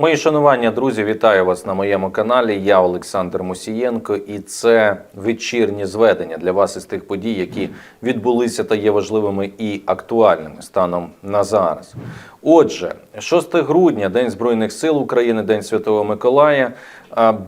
Мої шанування, друзі, вітаю вас на моєму каналі. Я Олександр Мусієнко, і це вечірнє зведення для вас із тих подій, які відбулися та є важливими і актуальними станом на зараз. Отже, 6 грудня, День Збройних сил України, День Святого Миколая.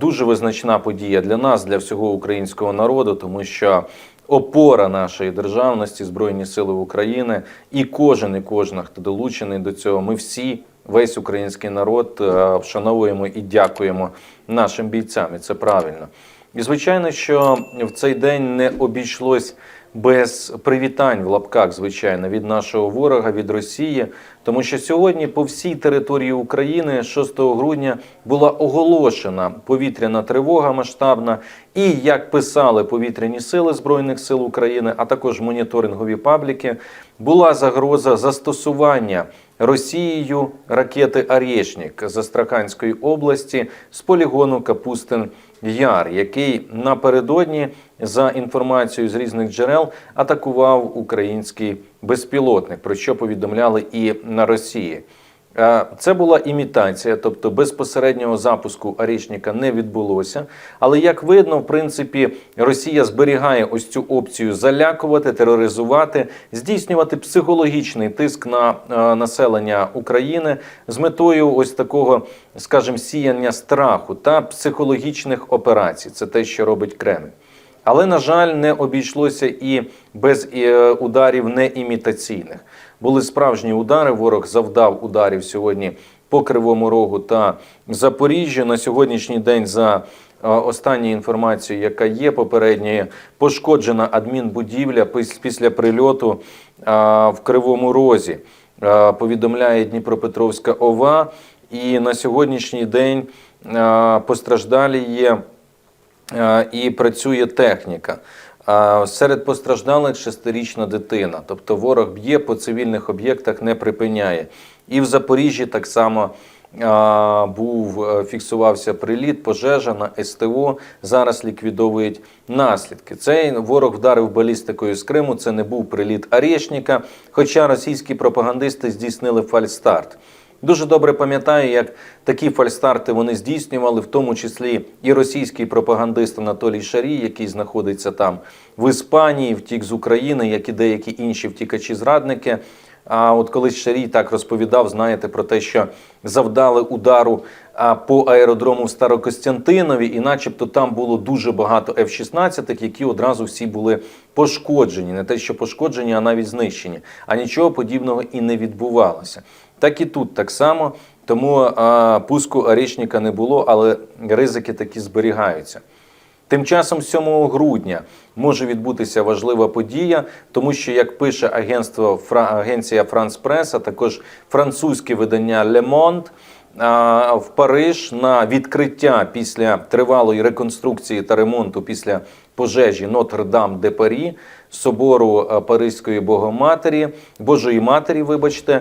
Дуже визначна подія для нас, для всього українського народу, тому що опора нашої державності, Збройні Сили України, і кожен, і кожна, хто долучений до цього, ми всі. Весь український народ е, вшановуємо і дякуємо нашим бійцям. І це правильно. І звичайно, що в цей день не обійшлось без привітань в лапках, звичайно, від нашого ворога, від Росії, тому що сьогодні по всій території України 6 грудня була оголошена повітряна тривога масштабна, і як писали повітряні сили збройних сил України, а також моніторингові пабліки, була загроза застосування Росією ракети «Арєшнік» з Астраханської області з полігону Капустин Яр, який напередодні, за інформацією з різних джерел, атакував український безпілотник, про що повідомляли і на Росії. Е, Це була імітація, тобто безпосереднього запуску Арішніка не відбулося. Але як видно, в принципі, Росія зберігає ось цю опцію залякувати, тероризувати, здійснювати психологічний тиск на е, населення України з метою ось такого, скажімо, сіяння страху та психологічних операцій. Це те, що робить Кремль. Але, на жаль, не обійшлося і без е, ударів неімітаційних. Були справжні удари. Ворог завдав ударів сьогодні по Кривому Рогу та Запоріжжю. На сьогоднішній день, за е, останньою інформацією, яка є попередньою, пошкоджена адмінбудівля після прильоту е, в Кривому Розі. Повідомляє Дніпропетровська ОВА. І на сьогоднішній день постраждалі є і працює техніка. Е, Серед постраждалих шестирічна дитина. Тобто ворог б'є по цивільних об'єктах, не припиняє. І в Запоріжжі так само е, був е, фіксувався приліт, пожежа на СТО. Зараз ліквідовують наслідки. Цей ворог вдарив балістикою з Криму. Це не був приліт Арєшніка, хоча російські пропагандисти здійснили фальстарт. Дуже добре пам'ятаю, як такі фальстарти вони здійснювали, в тому числі і російський пропагандист Анатолій Шарій, який знаходиться там в Іспанії, втік з України, як і деякі інші втікачі-зрадники. А от колись Шарій так розповідав, знаєте, про те, що завдали удару по аеродрому в Старокостянтинові, і начебто там було дуже багато F-16, які одразу всі були пошкоджені. Не те, що пошкоджені, а навіть знищені. А нічого подібного і не відбувалося. Так і тут так само. Тому а, пуску Арішніка не було, але ризики такі зберігаються. Тим часом 7 грудня може відбутися важлива подія, тому що, як пише агентство агенція France Press, а також французьке видання Le Monde, в Париж на відкриття після тривалої реконструкції та ремонту після пожежі Нотр-Дам де Парі, собору Паризької Богоматері, Божої Матері, вибачте,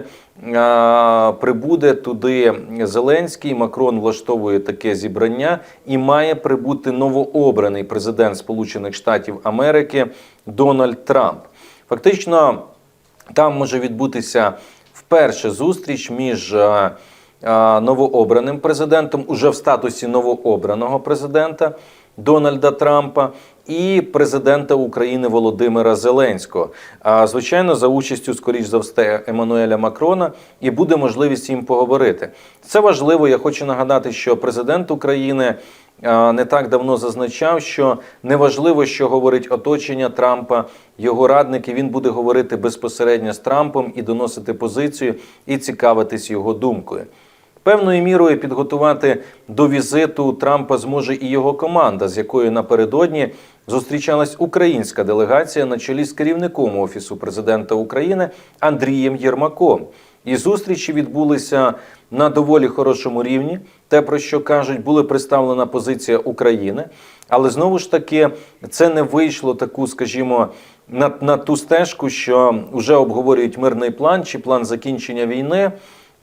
прибуде туди Зеленський. Макрон влаштовує таке зібрання і має прибути новообраний президент Сполучених Штатів Америки Дональд Трамп. Фактично, там може відбутися вперше зустріч між е, е, новообраним президентом, уже в статусі новообраного президента Дональда Трампа і президента України Володимира Зеленського. А звичайно, за участю, скоріш за все, Еммануеля Макрона, і буде можливість їм поговорити. Це важливо. Я хочу нагадати, що президент України. Не так давно зазначав, що неважливо, що говорить оточення Трампа, його радники. Він буде говорити безпосередньо з Трампом і доносити позицію і цікавитись його думкою. Певною мірою підготувати до візиту Трампа зможе і його команда, з якою напередодні зустрічалась українська делегація на чолі з керівником офісу президента України Андрієм Єрмаком. І зустрічі відбулися на доволі хорошому рівні. Те, про що кажуть, була представлена позиція України, але знову ж таки це не вийшло таку, скажімо, на, на ту стежку, що вже обговорюють мирний план чи план закінчення війни.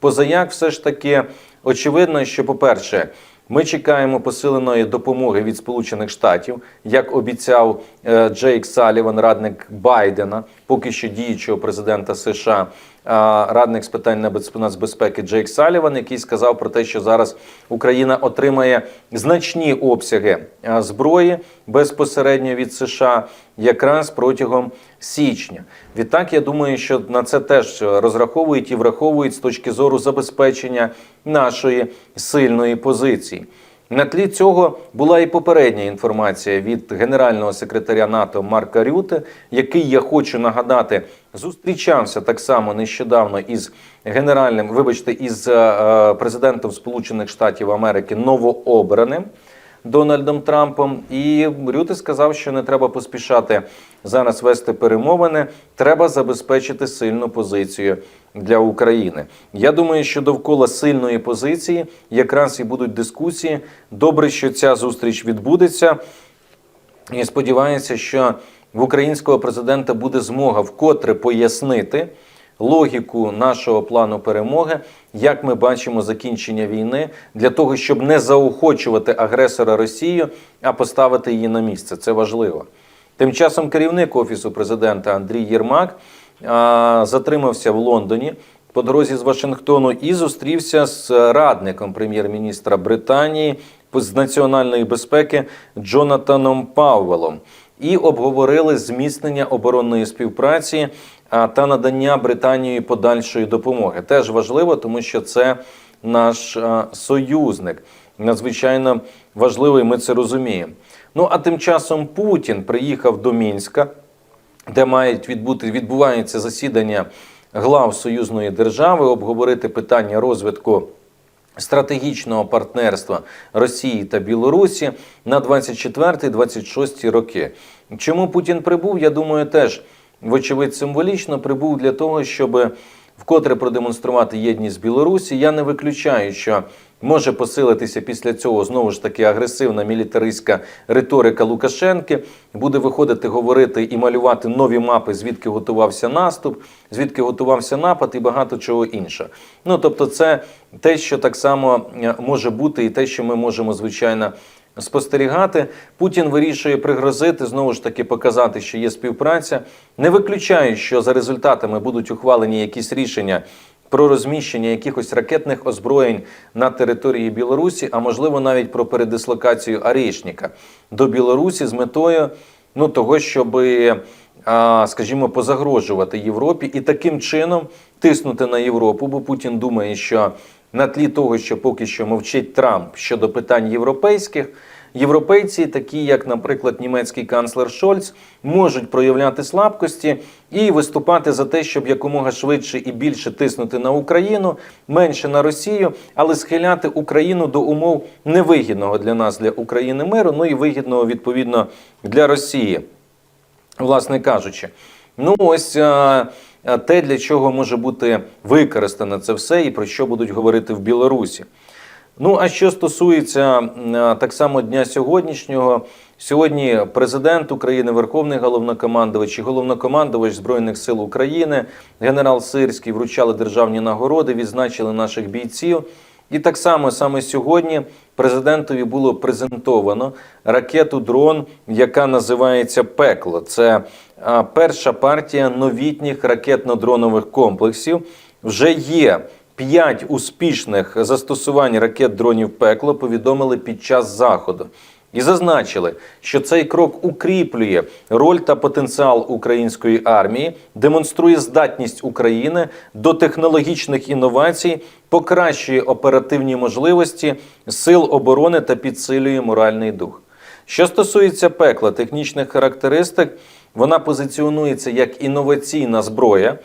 Позаяк, все ж таки, очевидно, що, по-перше, ми чекаємо посиленої допомоги від Сполучених Штатів, як обіцяв е, Джейк Саліван, радник Байдена, поки що діючого президента США. радник з питань нацбезпеки Джейк Саліван, який сказав про те, що зараз Україна отримає значні обсяги зброї безпосередньо від США якраз протягом січня. Відтак, я думаю, що на це теж розраховують і враховують з точки зору забезпечення нашої сильної позиції. На тлі цього була і попередня інформація від генерального секретаря НАТО Марка Рюте, який я хочу нагадати, зустрічався так само нещодавно із генеральним, вибачте, із е, президентом Сполучених Штатів Америки новообраним. Дональдом Трампом, і Рюте сказав, що не треба поспішати зараз вести перемовини. Треба забезпечити сильну позицію для України. Я думаю, що довкола сильної позиції якраз і будуть дискусії. Добре, що ця зустріч відбудеться. І сподіваюся, що в українського президента буде змога вкотре пояснити логіку нашого плану перемоги, як ми бачимо закінчення війни, для того, щоб не заохочувати агресора Росію, а поставити її на місце. Це важливо. Тим часом керівник офісу президента Андрій Єрмак затримався в Лондоні по дорозі з Вашингтону і зустрівся з радником прем'єр-міністра Британії з національної безпеки Джонатаном Паувелом і обговорили зміцнення оборонної співпраці та надання Британії подальшої допомоги. Теж важливо, тому що це наш союзник. Надзвичайно важливий, ми це розуміємо. Ну а тим часом Путін приїхав до Мінська, де мають відбути відбувається засідання глав союзної держави, обговорити питання розвитку стратегічного партнерства Росії та Білорусі на 24-26 роки. Чому Путін прибув? Я думаю, теж вочевидь символічно прибув для того, щоб вкотре продемонструвати єдність Білорусі. Я не виключаю, що може посилитися після цього знову ж таки агресивна мілітаристська риторика Лукашенки. Буде виходити, говорити і малювати нові мапи, звідки готувався наступ, звідки готувався напад і багато чого іншого. Ну тобто, це те, що так само е, може бути, і те, що ми можемо звичайно. Спостерігати Путін вирішує пригрозити знову ж таки показати, що є співпраця. Не виключаю, що за результатами будуть ухвалені якісь рішення про розміщення якихось ракетних озброєнь на території Білорусі, а можливо навіть про передислокацію Арішніка до Білорусі з метою ну того, щоб, скажімо, позагрожувати Європі і таким чином тиснути на Європу, бо Путін думає, що на тлі того, що поки що мовчить Трамп щодо питань європейських. Європейці, такі як, наприклад, німецький канцлер Шольц, можуть проявляти слабкості і виступати за те, щоб якомога швидше і більше тиснути на Україну, менше на Росію, але схиляти Україну до умов невигідного для нас, для України миру, ну і вигідного відповідно для Росії, власне кажучи. Ну ось а, те, для чого може бути використане це все, і про що будуть говорити в Білорусі. Ну а що стосується так само дня сьогоднішнього, сьогодні президент України, Верховний головнокомандувач і головнокомандувач Збройних сил України, генерал Сирський вручали державні нагороди, відзначили наших бійців. І так само саме сьогодні президентові було презентовано ракету дрон, яка називається Пекло. Це перша партія новітніх ракетно-дронових комплексів. Вже є п'ять успішних застосувань ракет дронів пекло. Повідомили під час заходу. І зазначили, що цей крок укріплює роль та потенціал української армії, демонструє здатність України до технологічних інновацій, покращує оперативні можливості сил оборони та підсилює моральний дух. Що стосується пекла технічних характеристик, вона позиціонується як інноваційна зброя.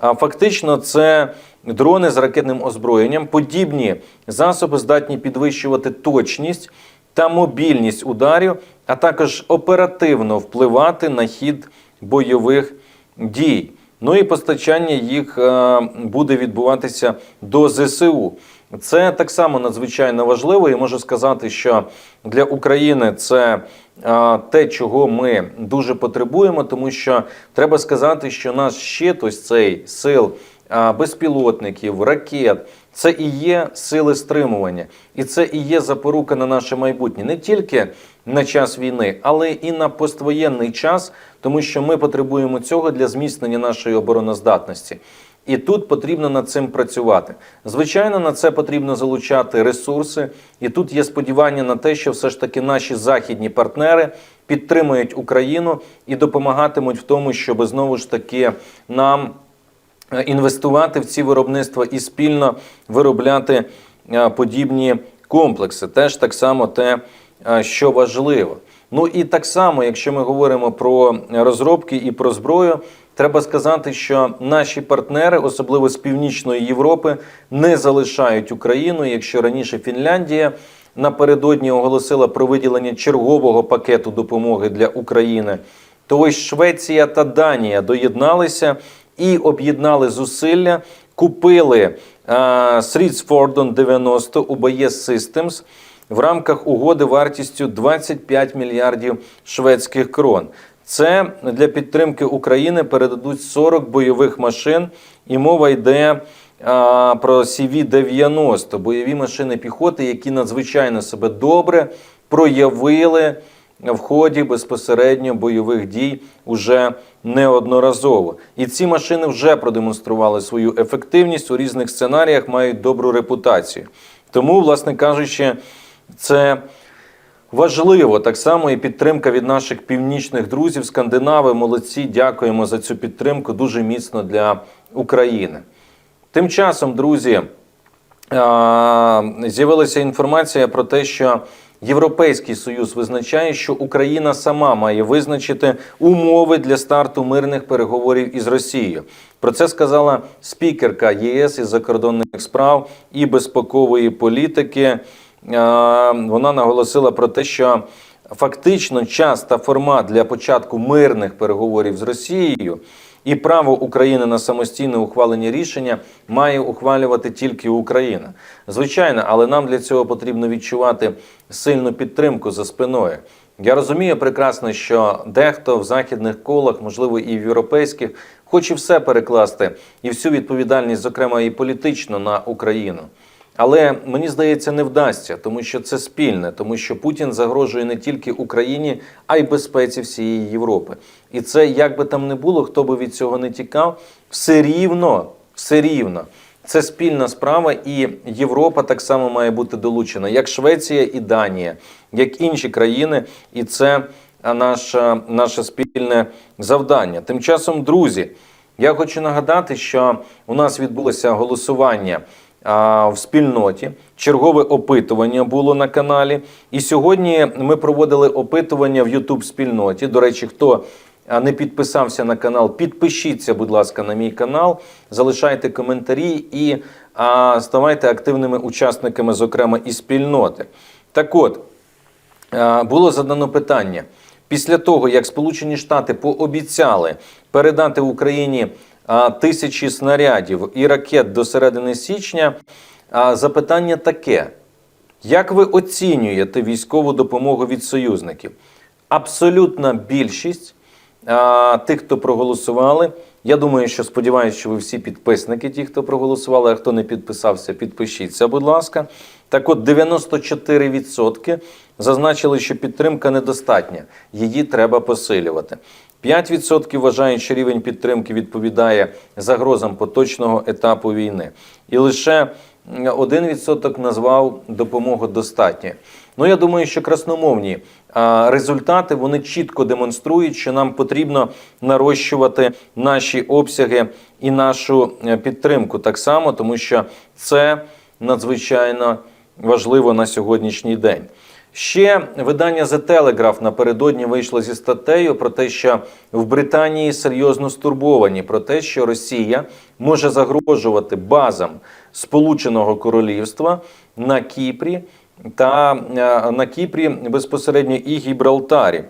Фактично, це дрони з ракетним озброєнням. Подібні засоби здатні підвищувати точність та мобільність ударів, а також оперативно впливати на хід бойових дій. Ну і постачання їх е, буде відбуватися до ЗСУ. Це так само надзвичайно важливо, і можу сказати, що для України це те, чого ми дуже потребуємо, тому що треба сказати, що наш щит, ось цей сил безпілотників, ракет, це і є сили стримування, і це і є запорука на наше майбутнє не тільки на час війни, але і на поствоєнний час, тому що ми потребуємо цього для зміцнення нашої обороноздатності. І тут потрібно над цим працювати. Звичайно, на це потрібно залучати ресурси, і тут є сподівання на те, що все ж таки наші західні партнери підтримують Україну і допомагатимуть в тому, щоб знову ж таки нам е, інвестувати в ці виробництва і спільно виробляти е, подібні комплекси. Теж так само те, е, що важливо. Ну і так само, якщо ми говоримо про розробки і про зброю, треба сказати, що наші партнери, особливо з північної Європи, не залишають Україну. Якщо раніше Фінляндія напередодні оголосила про виділення чергового пакету допомоги для України, то ось Швеція та Данія доєдналися і об'єднали зусилля, купили Срідсфордон 90 у BS Systems в рамках угоди вартістю 25 мільярдів шведських крон. Це для підтримки України передадуть 40 бойових машин, і мова йде а, про CV-90, бойові машини піхоти, які надзвичайно себе добре проявили в ході безпосередньо бойових дій уже неодноразово. І ці машини вже продемонстрували свою ефективність у різних сценаріях, мають добру репутацію. Тому, власне кажучи, це важливо так само і підтримка від наших північних друзів, скандинави. Молодці, дякуємо за цю підтримку. Дуже міцно для України. Тим часом, друзі, з'явилася інформація про те, що Європейський союз визначає, що Україна сама має визначити умови для старту мирних переговорів із Росією. Про це сказала спікерка ЄС із закордонних справ і безпекової політики. Вона наголосила про те, що фактично час та формат для початку мирних переговорів з Росією і право України на самостійне ухвалення рішення має ухвалювати тільки Україна. Звичайно, але нам для цього потрібно відчувати сильну підтримку за спиною. Я розумію прекрасно, що дехто в західних колах, можливо, і в європейських, хоче все перекласти і всю відповідальність, зокрема і політично, на Україну. Але мені здається, не вдасться, тому що це спільне, тому що Путін загрожує не тільки Україні, а й безпеці всієї Європи. І це як би там не було, хто би від цього не тікав, все рівно, все рівно. Це спільна справа, і Європа так само має бути долучена, як Швеція і Данія, як інші країни, і це наше, наше спільне завдання. Тим часом, друзі, я хочу нагадати, що у нас відбулося голосування в спільноті. Чергове опитування було на каналі. І сьогодні ми проводили опитування в youtube спільноті. До речі, хто не підписався на канал, підпишіться, будь ласка, на мій канал, залишайте коментарі і ставайте активними учасниками, зокрема і спільноти. Так от. Було задано питання після того, як Сполучені Штати пообіцяли передати Україні тисячі снарядів і ракет до середини січня. Запитання таке: як ви оцінюєте військову допомогу від союзників? Абсолютна більшість тих, хто проголосували. Я думаю, що сподіваюся, що ви всі підписники, ті, хто проголосували, а хто не підписався, підпишіться, будь ласка. Так от 94% зазначили, що підтримка недостатня, її треба посилювати. 5% вважають, що рівень підтримки відповідає загрозам поточного етапу війни. І лише 1% назвав допомогу достатньою. Ну, я думаю, що красномовні результати вони чітко демонструють, що нам потрібно нарощувати наші обсяги і нашу е, підтримку так само, тому що це надзвичайно важливо на сьогоднішній день. Ще видання The Telegraph напередодні вийшло зі статтею про те, що в Британії серйозно стурбовані про те, що Росія може загрожувати базам Сполученого Королівства на Кіпрі та е, на Кіпрі безпосередньо і Гібралтарі,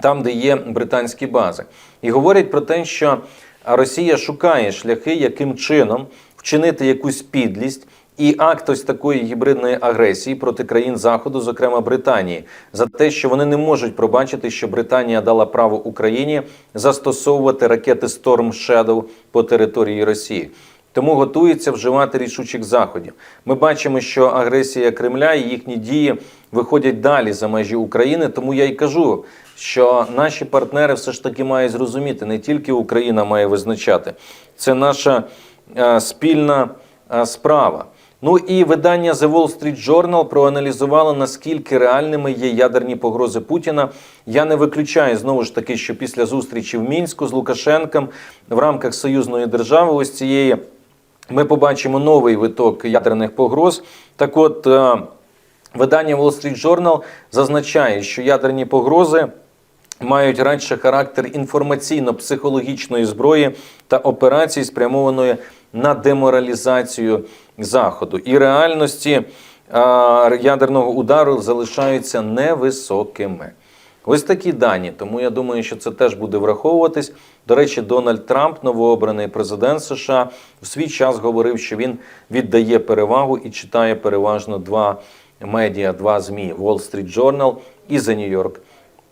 там, де є британські бази, і говорять про те, що Росія шукає шляхи, яким чином вчинити якусь підлість. І акт ось такої гібридної агресії проти країн Заходу, зокрема Британії, за те, що вони не можуть пробачити, що Британія дала право Україні застосовувати ракети Storm Shadow по території Росії. Тому готується вживати рішучих заходів. Ми бачимо, що агресія Кремля і їхні дії виходять далі за межі України. Тому я й кажу, що наші партнери все ж таки мають зрозуміти, не тільки Україна має визначати, це наша е, спільна е, справа. Ну і видання The Wall Street Journal проаналізувало, наскільки реальними є ядерні погрози Путіна. Я не виключаю знову ж таки, що після зустрічі в Мінську з Лукашенком в рамках союзної держави, ось цієї, ми побачимо новий виток ядерних погроз. Так от. е, Видання Wall Street Journal зазначає, що ядерні погрози мають радше характер інформаційно-психологічної зброї та операцій, спрямованої на деморалізацію Заходу. І реальності ядерного удару залишаються невисокими. Ось такі дані. Тому я думаю, що це теж буде враховуватись. До речі, Дональд Трамп, новообраний президент США, в свій час говорив, що він віддає перевагу і читає переважно два медіа, два ЗМІ Wall Street Journal і The New York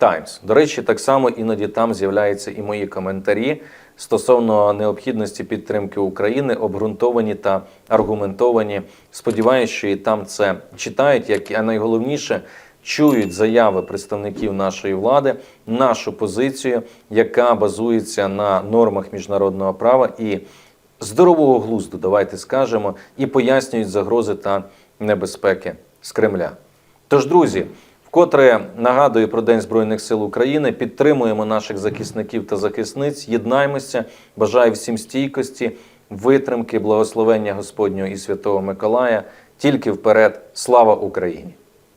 Times. До речі, так само іноді там з'являються і мої коментарі стосовно необхідності підтримки України, обґрунтовані та аргументовані. Сподіваюсь, що і там це читають, як а найголовніше чують заяви представників нашої влади, нашу позицію, яка базується на нормах міжнародного права і здорового глузду, давайте скажемо, і пояснюють загрози та небезпеки з Кремля. Тож, друзі, вкотре нагадую про День Збройних сил України. Підтримуємо наших захисників та захисниць. Єднаймося. Бажаю всім стійкості, витримки, благословення Господнього і Святого Миколая. Тільки вперед. Слава Україні!